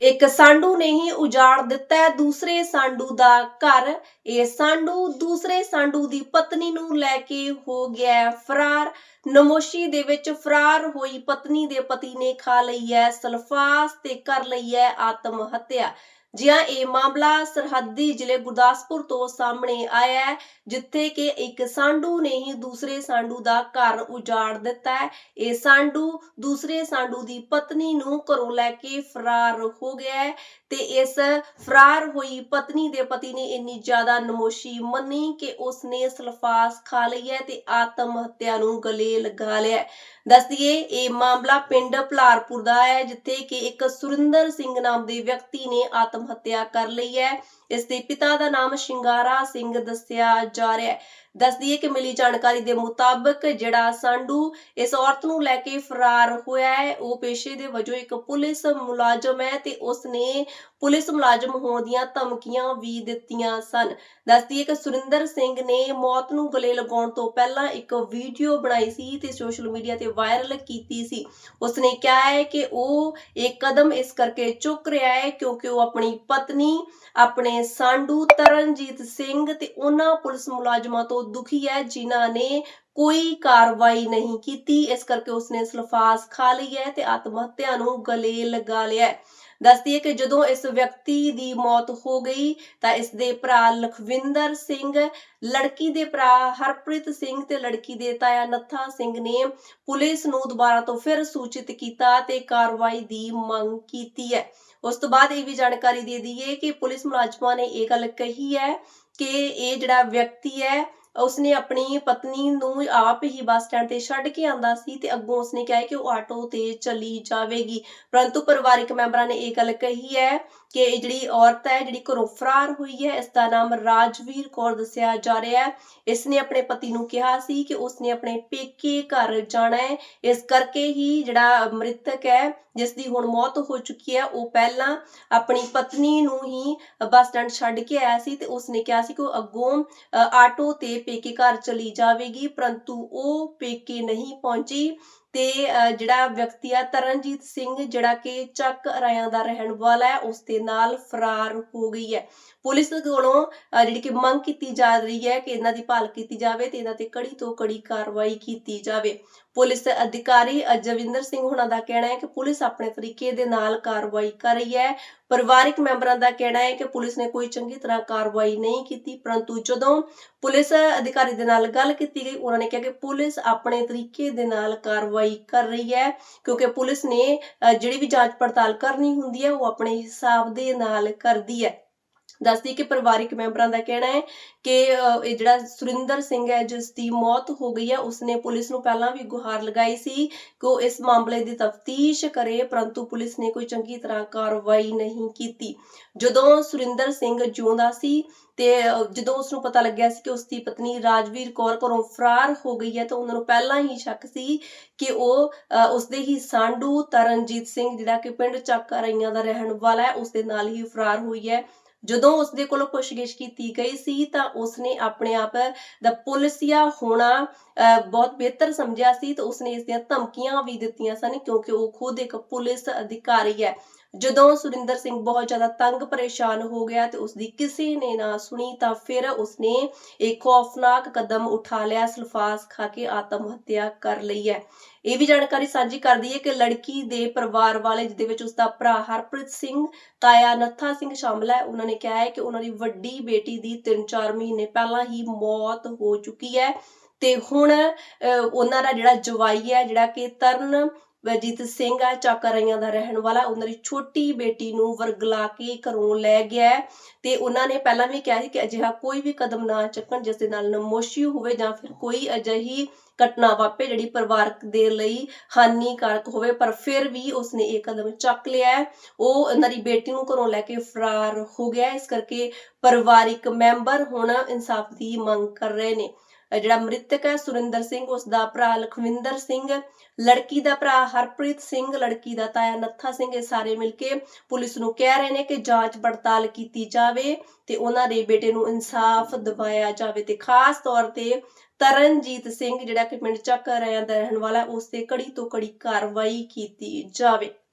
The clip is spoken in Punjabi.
ਇੱਕ ਸਾਂਡੂ ਨੇ ਹੀ ਉਜਾੜ ਦਿੱਤਾ ਦੂਸਰੇ ਸਾਂਡੂ ਦਾ ਘਰ। ਇਹ ਸਾਂਡੂ ਦੂਸਰੇ ਸਾਂਡੂ ਦੀ ਪਤਨੀ ਨੂੰ ਲੈ ਕੇ ਹੋ ਗਿਆ ਫਰਾਰ। ਨਮੋਸ਼ੀ ਦੇ ਵਿੱਚ ਫਰਾਰ ਹੋਈ ਪਤਨੀ ਦੇ ਪਤੀ ਨੇ ਖਾ ਲਈ ਹੈ, ਸਲਫਾਸ ਤੇ ਕਰ ਲਈ ਹੈ ਆਤਮ ਹੱਤਿਆ ਜਿਹਾ ਇਹ ਮਾਮਲਾ ਸਰਹੱਦੀ ਜ਼ਿਲ੍ਹੇ ਗੁਰਦਾਸਪੁਰ ਤੋਂ ਸਾਹਮਣੇ ਆਇਆ ਹੈ, ਜਿੱਥੇ ਕਿ ਇੱਕ ਸਾਂਢੂ ਨੇ ਹੀ ਦੂਸਰੇ ਸਾਂਢੂ ਦਾ ਘਰ ਉਜਾੜ ਦਿੱਤਾ ਹੈ। ਇਹ ਸਾਂਢੂ ਦੂਸਰੇ ਸਾਂਢੂ ਦੀ ਪਤਨੀ ਨੂੰ ਘਰੋਂ ਲੈ ਕੇ ਫਰਾਰ ਹੋ ਗਿਆ ਹੈ ਤੇ ਇਸ ਫਰਾਰ ਹੋਈ ਪਤਨੀ ਦੇ ਪਤੀ ਨੇ ਇੰਨੀ ਜ਼ਿਆਦਾ ਨਮੋਸ਼ੀ ਮੰਨੀ ਕਿ ਉਸਨੇ ਸਲਫਾਸ ਖਾ ਲਈ ਹੈ ਤੇ ਆਤਮ ਹੱਤਿਆ ਨੂੰ ਗਲੇ ਲਗਾ ਲਿਆ ਦੱਸ ਦਈਏ, ਇਹ ਮਾਮਲਾ ਪਿੰਡ ਭਲਾਰਪੁਰ ਦਾ ਹੈ, ਜਿੱਥੇ ਕਿ ਇੱਕ ਸੁਰਿੰਦਰ ਸਿੰਘ ਨਾਮ ਦੇ ਵਿਅਕਤੀ ਨੇ ਆਤਮ ਹੱਤਿਆ ਕਰ ਲਈ ਹੈ। ਇਸ ਦੇ ਪਿਤਾ ਦਾ ਨਾਮ ਸ਼ਿੰਗਾਰਾ ਸਿੰਘ ਦੱਸਿਆ ਜਾ ਰਿਹਾ ਹੈ। ਦੱਸ ਦਈਏ ਕਿ ਮਿਲੀ ਜਾਣਕਾਰੀ ਦੇ ਮੁਤਾਬਕ ਜਿਹੜਾ ਸਾਂਢੂ ਇਸ ਔਰਤ ਨੂੰ ਲੈ ਕੇ ਫਰਾਰ ਹੋਇਆ ਹੈ, ਉਹ ਪੇਸ਼ੇ ਦੇ ਵਜੋਂ ਇੱਕ ਪੁਲਿਸ ਮੁਲਾਜ਼ਮ ਹੈ ਤੇ ਉਸਨੇ ਪੁਲਿਸ ਮੁਲਾਜ਼ਮ ਹੋਣ ਦੀਆਂ ਧਮਕੀਆਂ ਵੀ ਦਿੱਤੀਆਂ ਸਨ। ਦੱਸ ਦਈਏ ਕਿ ਸੁਰਿੰਦਰ ਸਿੰਘ ਨੇ ਮੌਤ ਨੂੰ ਗਲੇ ਲਗਾਉਣ ਤੋਂ ਪਹਿਲਾਂ ਇੱਕ ਵੀਡੀਓ ਬਣਾਈ ਸੀ ਤੇ ਸੋਸ਼ਲ ਮੀਡੀਆ ਤੇ ਵਾਇਰਲ ਕੀਤੀ ਸੀ। ਉਸਨੇ ਕਿਹਾ ਹੈ ਕਿ ਉਹ ਇਹ ਕਦਮ ਇਸ ਕਰਕੇ ਚੁੱਕ ਰਿਹਾ ਹੈ ਕਿਉਂਕਿ ਉਹ ਆਪਣੀ ਪਤਨੀ, ਆਪਣੇ ਸਾਂਡੂ ਤਰਨਜੀਤ ਸਿੰਘ ਤੇ ਉਹਨਾਂ ਪੁਲਿਸ ਮੁਲਾਜ਼ਮਾਂ ਤੋਂ ਦੁਖੀ ਹੈ, ਜਿਨ੍ਹਾਂ ਨੇ ਕੋਈ ਕਾਰਵਾਈ ਨਹੀਂ ਕੀਤੀ। ਇਸ ਕਰਕੇ ਉਸਨੇ ਸਲਫਾਸ ਖਾ ਲਈ ਹੈ ਤੇ ਆਤਮ ਹੱਤਿਆ ਨੂੰ ਗਲੇ ਲਗਾ ਲਿਆ ਦੱਸਦੀ ਹੈ ਕਿ ਜਦੋਂ ਇਸ ਵਿਅਕਤੀ ਦੀ ਮੌਤ ਹੋ ਗਈ, ਤਾਂ ਇਸ ਦੇ ਭਰਾ ਲਖਵਿੰਦਰ ਸਿੰਘ, ਲੜਕੀ ਦੇ ਭਰਾ ਹਰਪ੍ਰੀਤ ਸਿੰਘ ਤੇ ਲੜਕੀ ਦੇ ਤਾਇਆ ਨੱਥਾ ਸਿੰਘ ਨੇ ਪੁਲਿਸ ਨੂੰ ਦੁਬਾਰਾ ਤੋਂ ਫਿਰ ਸੂਚਿਤ ਕੀਤਾ ਤੇ ਕਾਰਵਾਈ ਦੀ ਮੰਗ ਕੀਤੀ ਹੈ। ਉਸ ਤੋਂ ਬਾਅਦ ਇਹ ਵੀ ਜਾਣਕਾਰੀ ਦੇ ਦਈਏ ਕਿ ਪੁਲਿਸ ਮੁਲਾਜ਼ਮਾਂ ਨੇ ਇਹ ਗੱਲ ਕਹੀ ਹੈ ਕਿ ਇਹ ਜਿਹੜਾ ਵਿਅਕਤੀ ਹੈ ਉਸਨੇ ਆਪਣੀ ਪਤਨੀ ਨੂੰ ਆਪ ਹੀ ਬੱਸ ਸਟੈਂਡ ਤੇ ਛੱਡ ਕੇ ਆਂਦਾ ਸੀ ਤੇ ਅੱਗੋਂ ਉਸਨੇ ਕਿਹਾ ਕਿ ਉਹ ਆਟੋ ਤੇ ਚਲੀ ਜਾਵੇਗੀ। ਪਰੰਤੂ ਪਰਿਵਾਰਿਕ ਮੈਂਬਰਾਂ ਨੇ ਇਹ ਗੱਲ ਕਹੀ ਹੈ ਕਿ ਇਹ ਜਿਹੜੀ ਔਰਤ ਹੈ ਜਿਹੜੀ ਘਰੋਂ ਫਰਾਰ ਹੋਈ ਹੈ ਇਸ ਦਾ ਨਾਮ ਰਾਜਵੀਰ ਕੌਰ ਦੱਸਿਆ ਜਾ ਰਿਹਾ ਹੈ। ਇਸ ਨੇ ਆਪਣੇ ਪਤੀ ਨੂੰ ਕਿਹਾ ਸੀ ਕਿ ਉਸਨੇ ਆਪਣੇ ਪੇਕੇ ਘਰ ਜਾਣਾ ਹੈ। ਇਸ ਕਰਕੇ ਹੀ ਜਿਹੜਾ ਮ੍ਰਿਤਕ ਹੈ ਜਿਸ ਦੀ ਹੁਣ ਮੌਤ ਹੋ ਚੁੱਕੀ ਹੈ ਉਹ ਪਹਿਲਾਂ ਆਪਣੀ ਪਤਨੀ ਨੂੰ ਹੀ ਬੱਸ ਸਟੈਂਡ ਛੱਡ ਕੇ ਆਇਆ ਸੀ ਤੇ ਉਸਨੇ ਕਿਹਾ ਸੀ ਕਿ ਉਹ ਅੱਗੋਂ ਅ, ਆਟੋ ਤੇ ਪੇਕੇ ਘਰ ਚਲੀ ਜਾਵੇਗੀ ਪਰੰਤੂ ਉਹ ਪੇਕੇ ਨਹੀਂ ਪਹੁੰਚੀ। ਤੇ ਜਿਹੜਾ ਵਿਅਕਤੀ ਆ ਤਰਨਜੀਤ ਸਿੰਘ, ਜਿਹੜਾ ਕਿ ਚੱਕ ਰਾਇਆਂ ਦਾ ਰਹਿਣ ਵਾਲਾ ਹੈ, ਉਸ ਦੇ ਨਾਲ ਫਰਾਰ ਹੋ ਗਈ ਹੈ। ਪੁਲਿਸ ਕੋਲੋਂ ਜਿਹੜੀ ਕਿ ਮੰਗ ਕੀਤੀ ਜਾ ਰਹੀ ਹੈ ਕਿ ਇਹਨਾਂ ਦੀ ਭਾਲ ਕੀਤੀ ਜਾਵੇ ਤੇ ਇਹਨਾਂ ਤੇ ਕੜੀ ਤੋਂ ਕੜੀ ਕਾਰਵਾਈ ਕੀਤੀ ਜਾਵੇ। ਪੁਲਿਸ ਅਧਿਕਾਰੀ ਅਜਵਿੰਦਰ ਸਿੰਘ ਹੁਣਾਂ ਦਾ ਕਹਿਣਾ ਹੈ ਕਿ ਪੁਲਿਸ ਆਪਣੇ ਤਰੀਕੇ ਦੇ ਨਾਲ ਕਾਰਵਾਈ ਕਰ ਰਹੀ ਹੈ। ਪਰਿਵਾਰਿਕ ਮੈਂਬਰਾਂ ਦਾ ਕਹਿਣਾ ਹੈ ਕਿ ਪੁਲਿਸ ਨੇ ਕੋਈ ਚੰਗੀ ਤਰ੍ਹਾਂ ਕਾਰਵਾਈ ਨਹੀਂ ਕੀਤੀ, ਪਰੰਤੂ ਜਦੋਂ ਪੁਲਿਸ ਅਧਿਕਾਰੀ ਦੇ ਨਾਲ ਗੱਲ ਕੀਤੀ ਗਈ, ਉਹਨਾਂ ਨੇ ਕਿਹਾ ਕਿ ਪੁਲਿਸ ਆਪਣੇ ਤਰੀਕੇ ਦੇ ਨਾਲ ਕਾਰਵਾਈ ਕਰ ਰਹੀ ਹੈ, ਕਿਉਂਕਿ ਪੁਲਿਸ ਨੇ ਜਿਹੜੀ ਵੀ ਜਾਂਚ ਪੜਤਾਲ ਕਰਨੀ ਹੁੰਦੀ ਹੈ, ਉਹ ਆਪਣੇ ਹਿਸਾਬ ਦੇ ਨਾਲ ਕਰਦੀ ਹੈ। ਦੱਸਦੀ ਕਿ ਪਰਿਵਾਰਿਕ ਮੈਂਬਰਾਂ ਦਾ ਕਹਿਣਾ ਹੈ ਕਿ ਇਹ ਜਿਹੜਾ ਸੁਰਿੰਦਰ ਸਿੰਘ ਹੈ ਜਿਸ ਦੀ ਮੌਤ ਹੋ ਗਈ ਹੈ ਉਸਨੇ ਪੁਲਿਸ ਨੂੰ ਪਹਿਲਾਂ ਵੀ ਗੁਹਾਰ ਲਗਾਈ ਸੀ ਕਿ ਉਹ ਇਸ ਮਾਮਲੇ ਦੀ ਤਫਤੀਸ਼ ਕਰੇ ਪਰੰਤੂ ਪੁਲਿਸ ਨੇ ਕੋਈ ਚੰਗੀ ਤਰ੍ਹਾਂ ਕਾਰਵਾਈ ਨਹੀਂ ਕੀਤੀ। ਜਦੋਂ ਸੁਰਿੰਦਰ ਸਿੰਘ ਜਿਉਂਦਾ ਸੀ ਤੇ ਜਦੋਂ ਉਸ ਨੂੰ ਪਤਾ ਲੱਗਿਆ ਸੀ ਕਿ ਉਸ ਦੀ ਪਤਨੀ ਰਾਜਵੀਰ ਕੌਰ ਘਰੋਂ ਫਰਾਰ ਹੋ ਗਈ ਹੈ ਤਾਂ ਉਹਨਾਂ ਨੂੰ ਪਹਿਲਾਂ ਹੀ ਸ਼ੱਕ ਸੀ ਕਿ ਉਹ ਅ, ਉਸਦੇ ਹੀ ਸਾਂਡੂ ਤਰਨਜੀਤ ਸਿੰਘ ਜਿਹੜਾ ਕਿ ਪਿੰਡ ਚੱਕ ਦਾ ਰਹਿਣ ਵਾਲਾ ਹੈ ਉਸ ਦੇ ਨਾਲ ਹੀ ਫਰਾਰ ਹੋਈ ਹੈ। ਜਦੋਂ ਉਸਦੇ ਕੋਲੋਂ ਪੁੱਛਗਿੱਛ ਕੀਤੀ ਗਈ ਸੀ ਤਾਂ ਉਸਨੇ ਆਪਣੇ ਆਪ ਦਾ ਪੁਲਿਸੀਆ ਹੋਣਾ ਅ, ਬਹੁਤ ਬਿਹਤਰ ਸਮਝਿਆ ਸੀ ਤੇ ਉਸਨੇ ਇਸ ਦੀਆਂ ਧਮਕੀਆਂ ਵੀ ਦਿੱਤੀਆਂ ਸਨ ਕਿਉਂਕਿ ਉਹ ਖੁਦ ਇੱਕ ਪੁਲਿਸ ਅਧਿਕਾਰੀ ਹੈ। ਜਦੋਂ ਸੁਰਿੰਦਰ ਸਿੰਘ ਬਹੁਤ ਜ਼ਿਆਦਾ ਤੰਗ ਪਰੇਸ਼ਾਨ ਹੋ ਗਿਆ ਤੇ ਉਸਦੀ ਕਿਸੇ ਨੇ ਨਾ ਸੁਣੀ ਤਾਂ ਫਿਰ ਉਸਨੇ ਇੱਕ ਖੌਫਨਾਕ ਕਦਮ ਉਠਾ ਲਿਆ, ਸਲਫਾਸ ਖਾ ਕੇ ਆਤਮ ਹੱਤਿਆ ਕਰ ਲਈ ਹੈ। ਇਹ ਵੀ ਜਾਣਕਾਰੀ ਸਾਂਝੀ ਕਰਦੀ ਹੈ ਕਿ ਲੜਕੀ ਦੇ ਪਰਿਵਾਰ ਵਾਲੇ, ਜਿਹਦੇ ਵਿੱਚ ਉਸਦਾ ਭਰਾ ਹਰਪ੍ਰੀਤ ਸਿੰਘ, ਤਾਇਆ ਨੱਥਾ ਸਿੰਘ ਸ਼ਾਮਲ ਹੈ, ਉਹਨਾਂ ਨੇ ਕਿਹਾ ਹੈ ਕਿ ਉਹਨਾਂ ਦੀ ਵੱਡੀ ਬੇਟੀ ਦੀ 3-4 ਮਹੀਨੇ ਪਹਿਲਾਂ ਹੀ ਮੌਤ ਹੋ ਚੁੱਕੀ ਹੈ ਤੇ ਹੁਣ ਉਹਨਾਂ ਦਾ ਜਿਹੜਾ ਜਵਾਈ ਹੈ, ਜਿਹੜਾ ਕਿ ਤਰਨ ਵਜੀਤ ਸਿੰਘ ਹੈ ਚੱਕਰਈਆਂ ਦਾ ਰਹਿਣ ਵਾਲਾ। ਉਹਨਾਂ ਦੀ ਛੋਟੀ ਬੇਟੀ ਨੂੰ ਵਰਗਲਾ ਕੇ ਘਰੋਂ ਲੈ ਗਿਆ ਤੇ ਉਹਨਾਂ ਨੇ ਪਹਿਲਾਂ ਵੀ ਕਿਹਾ ਸੀ ਕਿ ਅਜਿਹਾ ਕੋਈ ਵੀ ਕਦਮ ਨਾ ਚੱਕਣ, ਜਿਸ ਦੇ ਨਾਲ ਨਮੋਸ਼ੀ ਹੋਵੇ ਜਾਂ ਫਿਰ ਕੋਈ ਅਜਿਹੀ ਘਟਨਾ ਵਾਪੇ ਜਿਹੜੀ ਪਰਿਵਾਰਕ ਦੇ ਲਈ ਹਾਨੀਕਾਰਕ ਹੋਵੇ। ਪਰ ਫਿਰ ਵੀ ਉਸਨੇ ਇਹ ਕਦਮ ਚੱਕ ਲਿਆ ਉਹ ਉਹਨਾਂ ਦੀ ਬੇਟੀ ਨੂੰ ਘਰੋਂ ਲੈ ਕੇ ਫਰਾਰ ਹੋ ਗਿਆ ਇਸ ਕਰਕੇ ਪਰਿਵਾਰਿਕ ਮੈਂਬਰ ਹੁਣ ਇਨਸਾਫ ਦੀ ਮੰਗ ਕਰ ਰਹੇ ਨੇ। ਜਿਹੜਾ ਮ੍ਰਿਤਕ ਹੈ, ਸੁਰਿੰਦਰ ਸਿੰਘ ਉਸ ਦਾ ਭਰਾ ਲਖਵਿੰਦਰ ਸਿੰਘ, ਲੜਕੀ ਦਾ ਭਰਾ ਹਰਪ੍ਰੀਤ ਸਿੰਘ, ਲੜਕੀ ਦਾ ਤਾਇਆ ਨੱਥਾ ਸਿੰਘ, ਇਹ ਸਾਰੇ ਮਿਲ ਕੇ ਪੁਲਿਸ ਨੂੰ ਕਹਿ ਰਹੇ ਨੇ ਕਿ ਜਾਂਚ ਪੜਤਾਲ ਕੀਤੀ ਜਾਵੇ ਤੇ ਉਹਨਾਂ ਦੇ ਬੇਟੇ ਨੂੰ ਇਨਸਾਫ ਦਿਵਾਇਆ ਜਾਵੇ ਤੇ ਖਾਸ ਤੌਰ ਤੇ ਤਰਨਜੀਤ ਸਿੰਘ, ਜਿਹੜਾ ਕਿ ਪਿੰਡ ਚੱਕ ਰਿਆਂ ਦਾ ਰਹਿਣ ਵਾਲਾ ਉਸ ਤੇ ਕੜੀ ਤੋਂ ਕੜੀ ਕਾਰਵਾਈ ਕੀਤੀ ਜਾਵੇ।